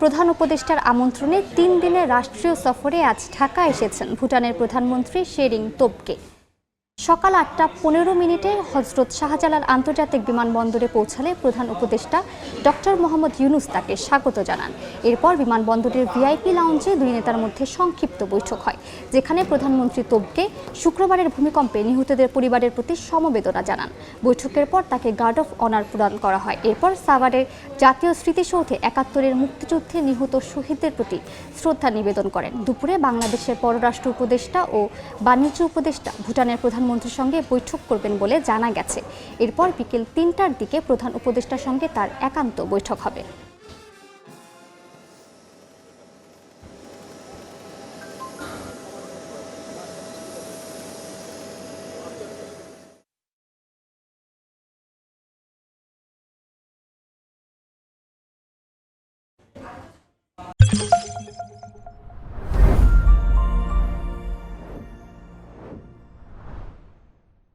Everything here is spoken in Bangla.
প্রধান উপদেষ্টার আমন্ত্রণে তিন দিনের রাষ্ট্রীয় সফরে আজ ঢাকা এসেছেন ভুটানের প্রধানমন্ত্রী শেরিং তোবকে সকাল আটটা পনেরো মিনিটে হজরত শাহজালাল আন্তর্জাতিক বিমানবন্দরে পৌঁছালে প্রধান উপদেষ্টা ডক্টর মোহাম্মদ ইউনুস তাকে স্বাগত জানান। এরপর বিমানবন্দরের ভিআইপি লাউঞ্জে দুই নেতার মধ্যে সংক্ষিপ্ত বৈঠক হয়, যেখানে প্রধানমন্ত্রী তোবকে শুক্রবারের ভূমিকম্পে নিহতদের পরিবারের প্রতি সমবেদনা জানান। বৈঠকের পর তাকে গার্ড অফ অনার প্রদান করা হয়। এরপর সাভারের জাতীয় স্মৃতিসৌধে একাত্তরের মুক্তিযুদ্ধে নিহত শহীদদের প্রতি শ্রদ্ধা নিবেদন করেন। দুপুরে বাংলাদেশের পররাষ্ট্র উপদেষ্টা ও বাণিজ্য উপদেষ্টা ভুটানের প্রধানমন্ত্রীর সঙ্গে বৈঠক করবেন বলে জানা গেছে। এরপর বিকেল তিনটার দিকে প্রধান উপদেষ্টার সঙ্গে তার একান্ত বৈঠক হবে।